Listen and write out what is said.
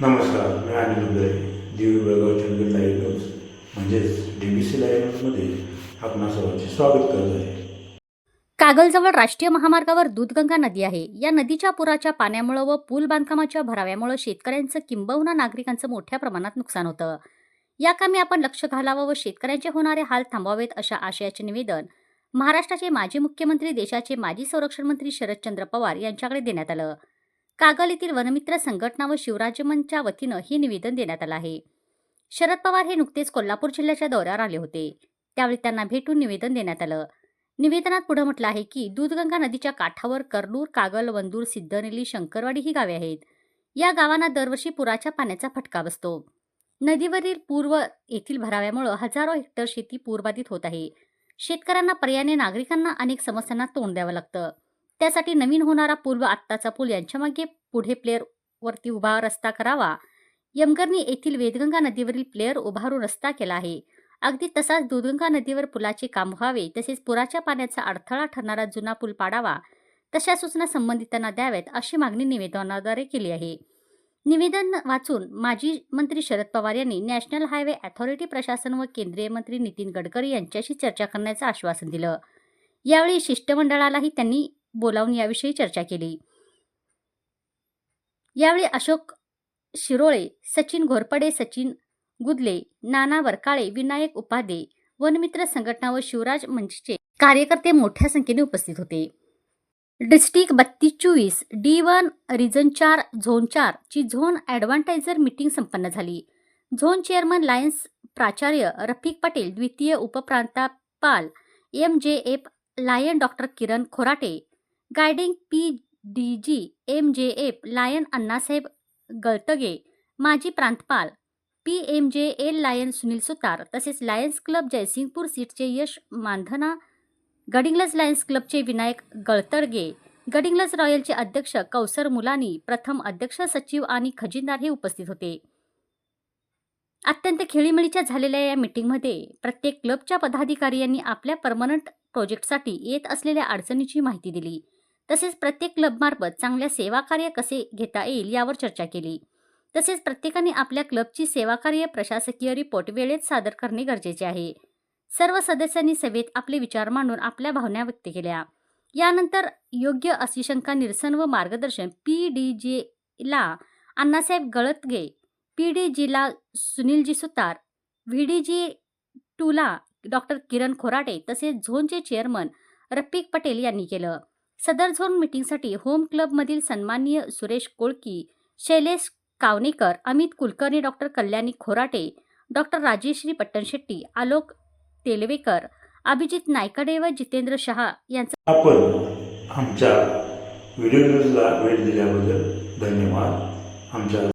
नमस्कार मी Anil Uday Divi Belgaum Chandgad live news म्हणजेच डी बी सी लाईव्ह न्यूजमध्ये आपणा सर्वांचे स्वागत करत आहे. कागलजवळ राष्ट्रीय महामार्गावर दूधगंगा नदी आहे. या नदीच्या पुराच्या पाण्यामुळे व पूल बांधकामाच्या भराव्यामुळे शेतकऱ्यांचं किंबहुना नागरिकांचं मोठ्या प्रमाणात नुकसान होतं. या कामी आपण लक्ष घालावं व शेतकऱ्यांचे होणारे हाल थांबवावेत अशा आशयाचे निवेदन महाराष्ट्राचे माजी मुख्यमंत्री देशाचे माजी संरक्षण मंत्री शरदचंद्र पवार यांच्याकडे देण्यात आलं. कागल येथील वनमित्र संघटना व शिवराज्य मंचच्या वतीनं हे निवेदन देण्यात आलं आहे. शरद पवार हे नुकतेच कोल्हापूर जिल्ह्याच्या दौऱ्यावर आले होते. त्यावेळी त्यांना भेटून निवेदन देण्यात आलं. निवेदनात पुढे म्हटलं आहे की दूधगंगा नदीच्या काठावर कर्लूर कागल वंदूर सिद्धनेली शंकरवाडी ही गावे आहेत. या गावांना दरवर्षी पुराच्या पाण्याचा फटका बसतो. नदीवरील पूर्व येथील भराव्यामुळे हजारो हेक्टर शेती पूरबाधित होत आहे. शेतकऱ्यांना पर्यायाने नागरिकांना अनेक समस्यांना तोंड द्यावं लागतं. त्यासाठी नवीन होणारा पूल व आत्ताचा पूल यांच्यामागे पुढे प्लेअर वरती उभा रस्ता करावा. यमगरनी येथील वेदगंगा नदीवरील प्लेअर उभारून रस्ता केला आहे. अगदी तसाच दूधगंगा नदीवर पुलाचे काम व्हावे तसेच पुराच्या पाण्याचा अडथळा ठरणारा जुना पूल पाडावा तशा सूचना संबंधितांना द्याव्यात अशी मागणी निवेदनाद्वारे केली आहे. निवेदन वाचून माजी मंत्री शरद पवार यांनी नॅशनल हायवे अथॉरिटी प्रशासन व केंद्रीय मंत्री नितीन गडकरी यांच्याशी चर्चा करण्याचं आश्वासन दिलं. यावेळी शिष्टमंडळालाही त्यांनी बोलावून याविषयी चर्चा केली. यावेळी अशोक शिरोळे सचिन घोरपडे सचिन गुदले नाना वरकाळे विनायक उपाध्ये वनमित्र संघटना व शिवराज मंचचे कार्यकर्ते मोठ्या संख्येने उपस्थित होते. डिस्ट्रिक्ट बत्तीस चोवीस डी वन रिजन चार झोन चार ची झोन ॲडव्हान्टायझर मीटिंग संपन्न झाली. झोन चेअरमन लायन्स प्राचार्य रफिक पटेल द्वितीय उपप्रांतापाल M J F lion doctor Kiran Khorate guiding P D G M J F lion Annasaheb Galatage माजी प्रांतपाल P M J L lion Sunil Sutar तसेच lions club Jaysingpur सीटचे Yash Mandhana Gadhinglaj lions क्लबचे विनायक गळतडगे गडिंग्लज रॉयलचे अध्यक्ष कौसर मुलानी प्रथम अध्यक्ष सचिव आणि खजिनदार हे उपस्थित होते. अत्यंत खेळीमेळीच्या झालेल्या या मीटिंगमध्ये प्रत्येक क्लबच्या पदाधिकारी यांनी आपल्या परमनंट प्रोजेक्टसाठी येत असलेल्या अडचणीची माहिती दिली. तसेच प्रत्येक क्लबमार्फत चांगल्या सेवाकार्य कसे घेता येईल यावर चर्चा केली. तसेच प्रत्येकाने आपल्या क्लबची सेवाकार्य प्रशासकीय रिपोर्ट वेळेत सादर करणे गरजेचे आहे. सर्व सदस्यांनी सभेत आपले विचार मांडून आपल्या भावना व्यक्त केल्या. यानंतर योग्य अशीशंका निरसन व मार्गदर्शन पी डी जेला अण्णासाहेब गळतगे पी डी जीला सुनीलजी सुतार व्ही डी जी टूला डॉक्टर किरण खोराटे तसेच झोनचे चेअरमन रफिक पटेल यांनी केलं. सदर झोन मीटिंगसाठी होम क्लबमधील सन्माननीय सुरेश कोळकी शैलेश कावणेकर अमित कुलकर्णी डॉक्टर कल्याणी खोराटे डॉक्टर राजेश्री पट्टणशेट्टी आलोक तेलवेकर अभिजित नायकडे व जितेंद्र शहा यांचा आपण आमच्या व्हिडिओ न्यूजला वेळ दिल्याबद्दल धन्यवाद. आमच्या